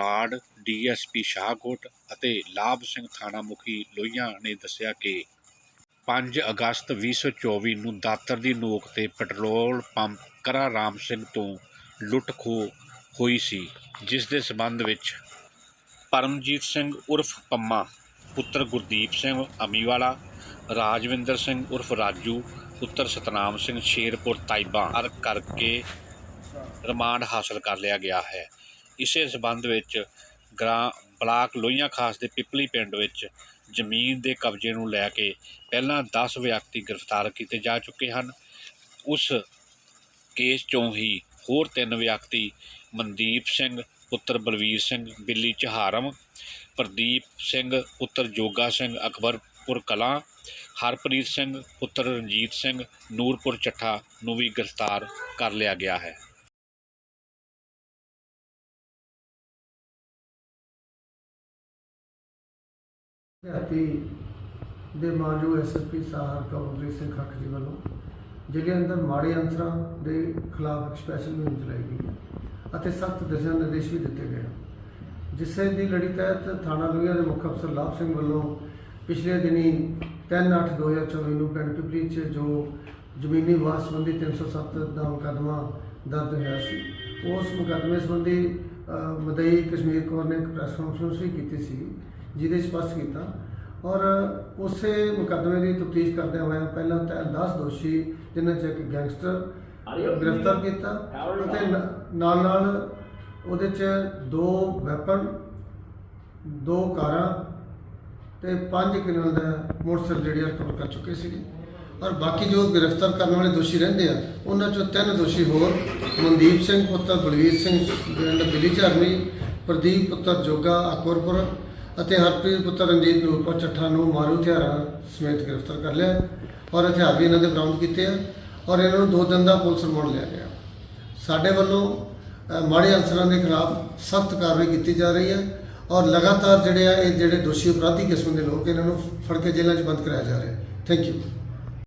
Brar, DSP Shahkot ਅਤੇ ਲਾਭ ਸਿੰਘ ਥਾਣਾ ਮੁਖੀ ਲੋਹੀਆਂ ਨੇ ਦੱਸਿਆ ਕਿ 5 ਅਗਸਤ 2024 ਨੂੰ ਦਾਤਰ ਦੀ ਨੋਕ ਤੇ ਪੈਟਰੋਲ ਪੰਪ ਕਰਾ ਰਾਮ ਸਿੰਘ ਤੋਂ ਲੁੱਟ ਖੋਹ ਹੋਈ ਸੀ, ਜਿਸ ਦੇ ਸਬੰਧ ਵਿੱਚ ਪਰਮਜੀਤ ਸਿੰਘ ਉਰਫ ਪੰਮਾ, ਪੁੱਤਰ ਗੁਰਦੀਪ ਸਿੰਘ ਅਮੀਵਾਲਾ, ਰਾਜਵਿੰਦਰ ਸਿੰਘ ਉਰਫ ਰਾਜੂ, ਪੁੱਤਰ ਸਤਨਾਮ ਸਿੰਘ ਸ਼ੇਰਪੁਰ ਤਾਈਬਾ ਕਰਕੇ ਰਿਮਾਂਡ ਹਾਸਲ ਕਰ ਲਿਆ ਗਿਆ ਹੈ। ਇਸੇ ਸਬੰਧ ਵਿੱਚ ਗ੍ਰਾਂ, ਬਲਾਕ ਲੋਹੀਆਂ ਖਾਸ ਦੇ ਪਿਪਲੀ ਪਿੰਡ ਵਿੱਚ ਜ਼ਮੀਨ ਦੇ ਕਬਜ਼ੇ ਨੂੰ ਲੈ ਕੇ ਪਹਿਲਾਂ 10 ਵਿਅਕਤੀ ਗ੍ਰਿਫਤਾਰ ਕੀਤੇ ਜਾ ਚੁੱਕੇ ਹਨ। ਉਸ ਕੇਸ ਚੋਂ ਹੀ ਹੋਰ ਤਿੰਨ ਵਿਅਕਤੀ ਮਨਦੀਪ ਸਿੰਘ, ਪੁੱਤਰ ਬਲਵੀਰ ਸਿੰਘ, ਬਿੱਲੀ ਚਹਾਰਮ, ਪ੍ਰਦੀਪ ਸਿੰਘ, ਪੁੱਤਰ ਜੋਗਾ ਸਿੰਘ, ਅਕਬਰਪੁਰ ਕਲਾਂ, ਹਰਪ੍ਰੀਤ ਸਿੰਘ, ਪੁੱਤਰ ਰਣਜੀਤ ਸਿੰਘ, ਨੂਰਪੁਰ ਚੱਠਾ ਨੂੰ ਵੀ ਗ੍ਰਿਫਤਾਰ ਕਰ ਲਿਆ ਗਿਆ ਹੈ। ਦਿਹਾਤੀ ਦੇ ਮਾਨਯੋਗ ਐਸਐਸਪੀ ਸਾਹਿਬ ਕਮਲਪ੍ਰੀਤ ਸਿੰਘ ਖੱਖ ਜੀ ਵੱਲੋਂ ਜਿਹੜੇ ਅੰਦਰ ਮਾੜੇ ਅਨਸਰਾਂ ਦੇ ਖਿਲਾਫ ਸਪੈਸ਼ਲ ਮੁਹਿੰਮ ਚਲਾਈ ਗਈ ਹੈ ਅਤੇ ਸਖਤ ਦਿਸ਼ਾ ਨਿਰਦੇਸ਼ ਵੀ ਦਿੱਤੇ ਗਏ ਜਿਸੇ ਦੀ ਲੜੀ ਤਹਿਤ ਥਾਣਾ ਲੋਹੀਆਂ ਦੇ ਮੁੱਖ ਅਫਸਰ ਲਾਭ ਸਿੰਘ ਵੱਲੋਂ ਪਿਛਲੇ ਦਿਨੀ 3/8/2024 ਨੂੰ ਪਿੰਡ ਪਿਪਲੀ 'ਚ ਜੋ ਜ਼ਮੀਨੀ ਵਾਸ ਸੰਬੰਧੀ 307 ਦਾ ਮੁਕੱਦਮਾ ਦਰਜ ਹੋਇਆ ਸੀ, ਉਸ ਮੁਕੱਦਮੇ ਸੰਬੰਧੀ ਮਦਈ ਕਸ਼ਮੀਰ ਕੌਰ ਨੇ ਇੱਕ ਪ੍ਰੈਸ ਕਾਨਫਰੰਸ ਵੀ ਕੀਤੀ ਸੀ। ਜਿਹਦੇ ਸਪਸ਼ਟ ਕੀਤਾ। ਔਰ ਉਸੇ ਮੁਕੱਦਮੇ ਦੀ ਤਫਤੀਸ਼ ਕਰਦਿਆਂ ਹੋਇਆਂ ਪਹਿਲਾਂ ਤਾਂ 10 ਦੋਸ਼ੀ ਜਿਨ੍ਹਾਂ 'ਚ ਇੱਕ ਗੈਂਗਸਟਰ ਗ੍ਰਿਫਤਾਰ ਕੀਤਾ ਅਤੇ ਨਾਲ। ਨਾਲ ਉਹਦੇ 'ਚ ਦੋ ਵੈਪਨ ਦੋ ਕਾਰਾਂ ਤੇ 5 ਕਿਲੋ ਦਾ ਮੋਟਰਸਾਈਕਲ ਜਿਹੜੀ ਰਿਕਵਰ ਕਰ ਚੁੱਕੇ ਸੀਗੇ। ਔਰ ਬਾਕੀ ਜੋ ਗ੍ਰਿਫਤਾਰ ਕਰਨ ਵਾਲੇ ਦੋਸ਼ੀ ਰਹਿੰਦੇ ਆ ਉਹਨਾਂ ਚੋਂ ਤਿੰਨ ਦੋਸ਼ੀ ਹੋਰ ਮਨਦੀਪ ਸਿੰਘ ਪੁੱਤਰ ਬਲਵੀਰ ਸਿੰਘ ਪਿੰਡ ਬਿਲੀ ਝਰਨੀ ਪ੍ਰਦੀਪ ਪੁੱਤਰ ਜੋਗਾ ਅਕਬਰਪੁਰ ਅਤੇ ਹਰਪ੍ਰੀਤ ਪੁੱਤਰ ਰਣਜੀਤ ਨੂਰਪੁਰ ਚੱਠਾ ਨੂੰ ਮਾਰੂ ਹਥਿਆਰਾਂ ਸਮੇਤ ਗ੍ਰਿਫਤਾਰ ਕਰ ਲਿਆ ਔਰ ਹਥਿਆਰ ਵੀ ਇਹਨਾਂ ਦੇ ਬਰਾਮਦ ਕੀਤੇ ਆ ਔਰ ਇਹਨਾਂ ਨੂੰ ਦੋ ਦਿਨ ਦਾ ਪੁਲਿਸ ਰਿਮਾਂਡ ਲਿਆ ਗਿਆ। ਸਾਡੇ ਵੱਲੋਂ ਮਾੜੇ ਅਨਸਰਾਂ ਦੇ ਖਿਲਾਫ ਸਖਤ ਕਾਰਵਾਈ ਕੀਤੀ ਜਾ ਰਹੀ ਹੈ ਔਰ ਲਗਾਤਾਰ ਜਿਹੜੇ ਆ, ਇਹ ਜਿਹੜੇ ਦੋਸ਼ੀ ਅਪਰਾਧੀ ਕਿਸਮ ਦੇ ਲੋਕ ਇਹਨਾਂ ਨੂੰ ਫੜ ਕੇ ਜੇਲ੍ਹਾਂ 'ਚ ਬੰਦ ਕਰਾਇਆ ਜਾ ਰਿਹਾ ਥੈਂਕ ਯੂ